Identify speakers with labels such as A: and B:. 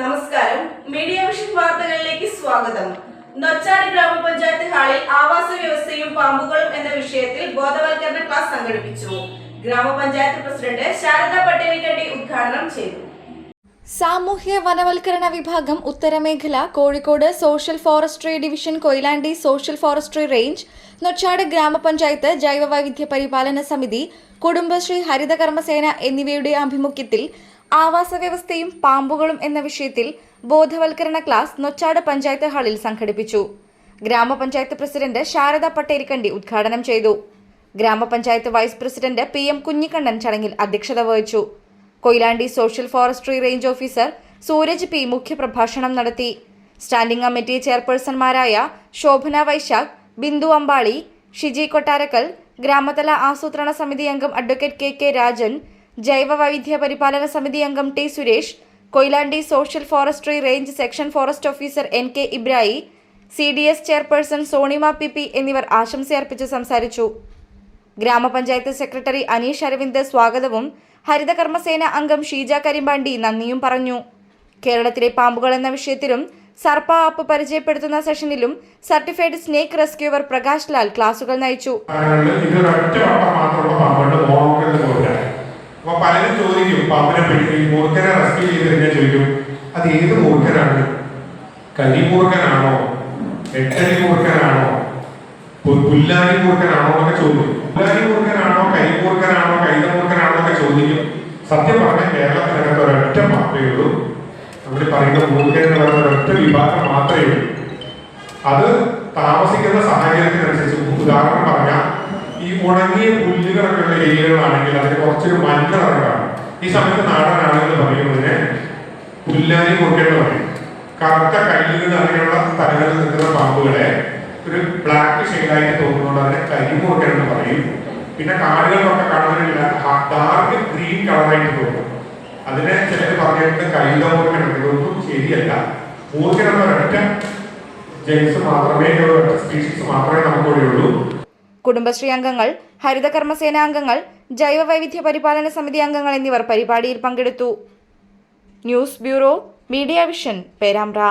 A: നമസ്കാരം. Media vision വാർത്തകളിലേക്ക് സ്വാഗതം. നൊച്ചാട് ഗ്രാമപഞ്ചായത്ത് ഹാളിൽ ആവാസ വ്യവസ്ഥയും പാമ്പുകളും എന്ന വിഷയത്തിൽ ബോധവൽക്കരണ ക്ലാസ് സംഘടിപ്പിച്ചു. ഗ്രാമപഞ്ചായത്ത് പ്രസിഡന്റ് ശാരദ പട്ടേലിക്കണ്ടി ഉദ്ഘാടനം ചെയ്തു.
B: സാമൂഹ്യ വനവൽക്കരണ വിഭാഗം ഉത്തരമേഖല Kozhikode social forestry division Koyilandy social forestry range Nochad ഗ്രാമപഞ്ചായത്ത് ജൈവവൈവിധ്യ പരിപാലന സമിതി കുടുംബശ്രീ ഹരിതകർമ്മസേന എന്നിവയുടെ ആഭിമുഖ്യത്തിൽ ആവാസ വ്യവസ്ഥയും പാമ്പുകളും എന്ന വിഷയത്തിൽ ബോധവൽക്കരണ ക്ലാസ് നൊച്ചാട് പഞ്ചായത്ത് ഹാളിൽ സംഘടിപ്പിച്ചു. ഗ്രാമപഞ്ചായത്ത് പ്രസിഡന്റ് ശാരദ പട്ടേരിക്കണ്ടി ഉദ്ഘാടനം ചെയ്തു. ഗ്രാമപഞ്ചായത്ത് vice president P M Kunhikannan ചടങ്ങിൽ അധ്യക്ഷത വഹിച്ചു. Koyilandy social forestry range officer Sooraj P മുഖ്യപ്രഭാഷണം നടത്തി. സ്റ്റാൻഡിംഗ് കമ്മിറ്റി ചെയർപേഴ്സൺമാരായ ശോഭന വൈശാഖ് ബിന്ദു അമ്പാളി ഷിജി കൊട്ടാരക്കൽ ഗ്രാമതല ആസൂത്രണ സമിതി അംഗം അഡ്വക്കേറ്റ് കെ കെ രാജൻ ജൈവ വൈവിധ്യ പരിപാലന സമിതി അംഗം T Suresh Koyilandy social forestry range section forest officer N K Ibrayi C D S chairperson Sonima P P എന്നിവർ ആശംസയർപ്പിച്ച് സംസാരിച്ചു. ഗ്രാമപഞ്ചായത്ത് സെക്രട്ടറി അനീഷ് അരവിന്ദ് സ്വാഗതവും ഹരിതകർമ്മസേന അംഗം ഷീജ കരിമ്പാണ്ടി നന്ദിയും പറഞ്ഞു. കേരളത്തിലെ പാമ്പുകൾ എന്ന വിഷയത്തിലും സർപ്പ ആപ്പ് പരിചയപ്പെടുത്തുന്ന സെഷനിലും certified snake rescuer Prakash Lal ക്ലാസുകൾ നയിച്ചു.
C: അപ്പൊ പലരും ചോദിക്കും പാമ്പിനെ പിടിക്കും മൂർഖനെ റെസ്ക്യൂ ചെയ്ത് കഴിഞ്ഞാൽ ചോദിക്കും അത് ഏത് മൂർഖനാണ്? കരിമൂർഖനാണോ എട്ടരി മൂർഖനാണോ? പു- പുല്ലാരി മൂർഖനാണോ എന്നൊക്കെ ചോദിക്കും. പുല്ലാരി മൂർഖനാണോ കരിമൂർഖനാണോ കൈതമൂർഖനാണോ എന്നൊക്കെ ചോദിക്കും. സത്യം പറഞ്ഞാൽ കേരളത്തിനകത്ത് ഒരൊറ്റ പാപ്പേ ഉള്ളൂ. നമ്മൾ പറയുന്ന മൂർഖൻ എന്ന് പറയുന്ന ഒരൊറ്റ വിഭാഗം മാത്രമേ ഉള്ളൂ. അത് താമസിക്കുന്ന സാഹചര്യത്തിനനുസരിച്ച് ഉദാഹരണം പറഞ്ഞാൽ ഉണങ്ങിയ പുല്ലുകളൊക്കെ കിടക്കുന്ന ഏരിയകളാണെങ്കിൽ അതിന് കുറച്ചൊരു മഞ്ഞ ഈ സമയത്ത് നാടൻ ആളുകൾ പറയുന്നതിന് പുല്ലാരി കൊടുക്കേണ്ടി പറയും കറുത്ത കല്ലുകൾ അങ്ങനെയുള്ള സ്ഥലങ്ങളിൽ നിൽക്കുന്ന പാമ്പുകളെ ഒരു ബ്ലാക്ക് ഷെയ്ഡായിട്ട് തോന്നുന്നുണ്ട് അതിനെ കരിമുറുക്കൻ എന്ന് പറയും. പിന്നെ കാടുകളിലൊക്കെ കാണുന്നില്ല ഡാർക്ക് ഗ്രീൻ കളറായിട്ട് തോന്നും. അതിനെ ചിലർ പറഞ്ഞിട്ട് കൈതമൂർക്കൻ ഇതൊന്നും ശരിയല്ല. മൂർക്കൻ എന്ന ഒരൊറ്റ ജെൻസ് മാത്രമേ സ്പീഷീസ് മാത്രമേ നമുക്കിവിടെ ഉള്ളൂ.
B: കുടുംബശ്രീ അംഗങ്ങൾ ഹരിതകർമ്മസേന അംഗങ്ങൾ ജൈവവൈവിധ്യ പരിപാലന സമിതി അംഗങ്ങൾ എന്നിവർ പരിപാടിയിൽ പങ്കെടുത്തു. News bureau media vision Perambra.